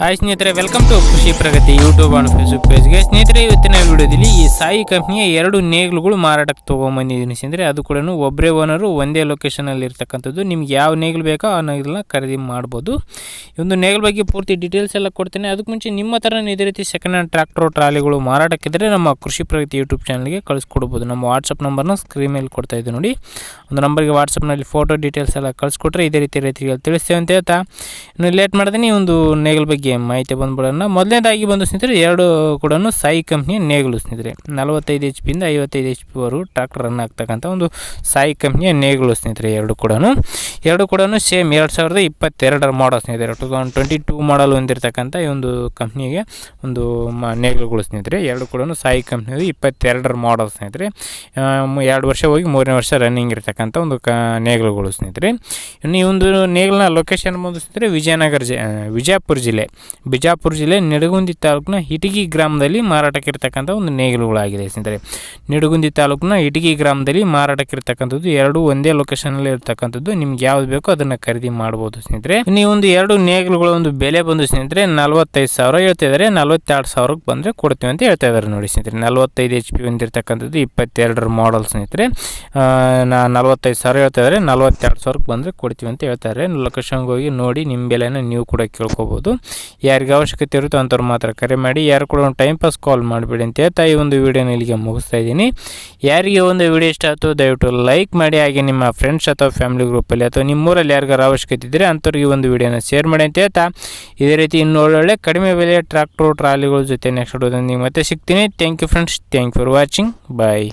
Hi ಸ್ನೇಹಿತರೆ welcome to Krishi Pragati YouTube on Facebook ಪೇಜ್ಗೆ ಸ್ನೇಹಿತರೆ, ಇವತ್ತಿನ ವಿಡಿಯೋದಲ್ಲಿ ಈ ಸಾಯಿ ಕಂಪ್ನಿಯ ಎರಡು ನೇಗ್ಲುಗಳು ಮಾರಾಟಕ್ಕೆ ತೊಗೊಂಬಂದಿದ್ದೀನಿ ಸ್ನೇಹಿತರೆ. ಅದು ಕೂಡ ಒಬ್ಬರೇ ಓನರು ಒಂದೇ ಲೊಕೇಶನಲ್ಲಿ ಇರ್ತಕ್ಕಂಥದ್ದು. ನಿಮ್ಗೆ ಯಾವ ನೇಗ್ಲು ಬೇಕೋ ಆ ನೇಗ್ಲನ್ನ ಖರೀದಿ ಮಾಡ್ಬೋದು. ಒಂದು ನೇಗ್ಲ ಬಗ್ಗೆ ಪೂರ್ತಿ ಡೀಟೇಲ್ಸ್ ಎಲ್ಲ ಕೊಡ್ತೇನೆ. ಅದಕ್ಕೆ ಮುಂಚೆ ನಿಮ್ಮ ಥರ ಇದೇ ರೀತಿ ಸೆಕೆಂಡ್ ಹ್ಯಾಂಡ್ ಟ್ರ್ಯಾಕ್ಟರ್ ಟ್ರಾಲಿಗಳು ಮಾರಾಟಕ್ಕಿದ್ರೆ ನಮ್ಮ ಕೃಷಿ ಪ್ರಗತಿ ಯೂಟ್ಯೂಬ್ ಚಾನಲ್ಗೆ ಕಳಿಸ್ಕೊಡ್ಬೋದು. ನಮ್ಮ ವಾಟ್ಸಪ್ ನಂಬರ್ನ ಸ್ಕ್ರೀನ್ ಮೇಲೆ ಕೊಡ್ತಾ ಇದ್ದೀವಿ ನೋಡಿ. ಒಂದು ನಂಬರ್ಗೆ ವಾಟ್ಸಪ್ನಲ್ಲಿ ಫೋಟೋ ಡೀಟೇಲ್ಸ್ ಎಲ್ಲ ಕಳಿಸ್ಕೊಟ್ರೆ ಇದೇ ರೀತಿ ರೈತರಿಗೆ ತಿಳಿಸ್ತೇವೆ ಅಂತ ಹೇಳ್ತಾ. ಇನ್ನು ಲೇಟ್ ಮಾಡ್ತೀನಿ ಒಂದು ನೇಗಲ್ ಬಗ್ಗೆ ಮಾಹಿತಿ ಬಂದ್ಬಿಡೋಣ. ಮೊದಲನೇದಾಗಿ ಬಂದು ಸ್ನೇಹಿತರೆ, ಎರಡು ಕೂಡ ಸಾಯಿ ಕಂಪ್ನಿಯ ನೇಗಲು ಸ್ನೇಹಿತರೆ. ನಲವತ್ತೈದು ಎಚ್ ಪಿಯಿಂದ ಐವತ್ತೈದು ಎಚ್ ಪಿವರೆಗೂ ಟ್ರಾಕ್ಟರ್ ರನ್ ಆಗ್ತಕ್ಕಂಥ ಒಂದು ಸಾಯಿ ಕಂಪ್ನಿಯ ನೇಗಲು ಸ್ನೇಹಿತರೆ, ಎರಡು ಕೂಡ ಎರಡು ಕೂಡ ಸೇಮ್ ಎರಡು ಸಾವಿರದ ಇಪ್ಪತ್ತೆರಡರ ಮಾಡಲ್ ಸ್ನೇಹಿತರೆ. Two thousand twenty two model ಹೊಂದಿರತಕ್ಕಂಥ ಈ ಒಂದು ಕಂಪ್ನಿಗೆ ಒಂದು ಮ, ನೇಗಲುಗಳು ಸ್ನೇಹಿತರೆ. ಎರಡು ಕೂಡ ಸಾಯಿ ಕಂಪ್ನಿಯದು ಇಪ್ಪತ್ತೆರಡರ ಮಾಡಲ್ ಸ್ನೇಹಿತರೆ. ಎರಡು ವರ್ಷ ಹೋಗಿ ಮೂರನೇ ವರ್ಷ ರನ್ನಿಂಗ್ ಇರತಕ್ಕಂಥ ಒಂದು ಕ, ನೇಗಲುಗಳು ಸ್ನೇಹಿತರೆ. ಇನ್ನು ಈ ಒಂದು ನೇಗಲ್ನ ಲೊಕೇಶನ್ ಬಂದು ಸ್ನೇಹಿತರೆ, ವಿಜಯನಗರ ಜಿ ವಿಜಯಪುರ ಜಿಲ್ಲೆ. ಬಿಜಾಪುರ ಜಿಲ್ಲೆ ನಿಡಗುಂದಿ ತಾಲೂಕಿನ ಇಟಗಿ ಗ್ರಾಮದಲ್ಲಿ ಮಾರಾಟಕ್ಕೆ ಇರ್ತಕ್ಕಂಥ ಒಂದು ನೇಗಿಲುಗಳಾಗಿದೆ. ಸ್ನೇಹಿತರೆ, ನಿಡಗುಂದಿ ತಾಲೂಕಿನ ಇಟಗಿ ಗ್ರಾಮದಲ್ಲಿ ಮಾರಾಟಕ್ಕೆ ಇರ್ತಕ್ಕಂಥದ್ದು ಎರಡು ಒಂದೇ ಲೊಕೇಶನಲ್ಲಿ ಇರ್ತಕ್ಕಂಥದ್ದು. ನಿಮ್ಗೆ ಯಾವ್ದು ಬೇಕೋ ಅದನ್ನು ಖರೀದಿ ಮಾಡ್ಬೋದು ಸ್ನೇಹಿತರೆ. ನೀವು ಒಂದು ಎರಡು ನೇಗಿಲುಗಳ ಒಂದು ಬೆಲೆ ಬಂದು ಸ್ನೇಹಿತರೆ, ನಲವತ್ತೈದು ಸಾವಿರ ಹೇಳ್ತಾ ಇದ್ದಾರೆ. ನಲವತ್ತೆರಡು ಸಾವಿರಕ್ಕೆ ಬಂದರೆ ಕೊಡ್ತೀವಿ ಅಂತ ಹೇಳ್ತಾ ಇದ್ದಾರೆ ನೋಡಿ ಸ್ನೇಹಿತರೆ. ನಲವತ್ತೈದು ಎಚ್ ಪಿ ಹೊಂದಿರತಕ್ಕಂಥದ್ದು ಇಪ್ಪತ್ತೆರಡರ ಮಾಡಲ್ ಸ್ನೇಹಿತರೆ. ನಾ ನಲವತ್ತೈದು ಸಾವಿರ ಹೇಳ್ತಾ ಇದ್ದಾರೆ. ನಲವತ್ತೆರಡು ಸಾವಿರಕ್ಕೆ ಬಂದರೆ ಕೊಡ್ತೀವಿ ಅಂತ ಹೇಳ್ತಾರೆ ಲೊಕೇಶನ್ಗೆ ಹೋಗಿ ನೋಡಿ ನಿಮ್ಮ ಬೆಲೆನ ನೀವು ಕೂಡ ಕೇಳ್ಕೊಬೋದು. ಯಾರಿಗೆ ಅವಶ್ಯಕತೆ ಇರುತ್ತೋ ಅಂಥವ್ರು ಮಾತ್ರ ಕರೆ ಮಾಡಿ, ಯಾರು ಕೂಡ ಒಂದು ಟೈಮ್ ಪಾಸ್ ಕಾಲ್ ಮಾಡಿಬಿಡಿ ಅಂತ ಹೇಳ್ತಾ ಈ ಒಂದು ವೀಡಿಯೋನ ಇಲ್ಲಿಗೆ ಮುಗಿಸ್ತಾ ಇದ್ದೀನಿ. ಯಾರಿಗೆ ಒಂದು ವಿಡಿಯೋ ಇಷ್ಟ ಆಯ್ತು ದಯವಿಟ್ಟು ಲೈಕ್ ಮಾಡಿ, ಹಾಗೆ ನಿಮ್ಮ ಫ್ರೆಂಡ್ಸ್ ಅಥವಾ ಫ್ಯಾಮಿಲಿ ಗ್ರೂಪಲ್ಲಿ ಅಥವಾ ನಿಮ್ಮೂರಲ್ಲಿ ಯಾರಿಗಾರು ಅವಶ್ಯಕತೆ ಇದ್ದರೆ ಅಂಥವ್ರಿಗೆ ಒಂದು ವಿಡಿಯೋನ ಶೇರ್ ಮಾಡಿ ಅಂತ ಹೇಳ್ತಾ ಇದೇ ರೀತಿ ಇನ್ನೂ ಒಳ್ಳೊಳ್ಳೆ ಕಡಿಮೆ ಬೆಲೆಯ ಟ್ರಾಕ್ಟರ್ ಟ್ರಾಲಿಗಳ ಜೊತೆ ನೆಕ್ಸ್ಟ್ ಮತ್ತೆ ಸಿಗ್ತೀನಿ. Thank you friends thank for watching bye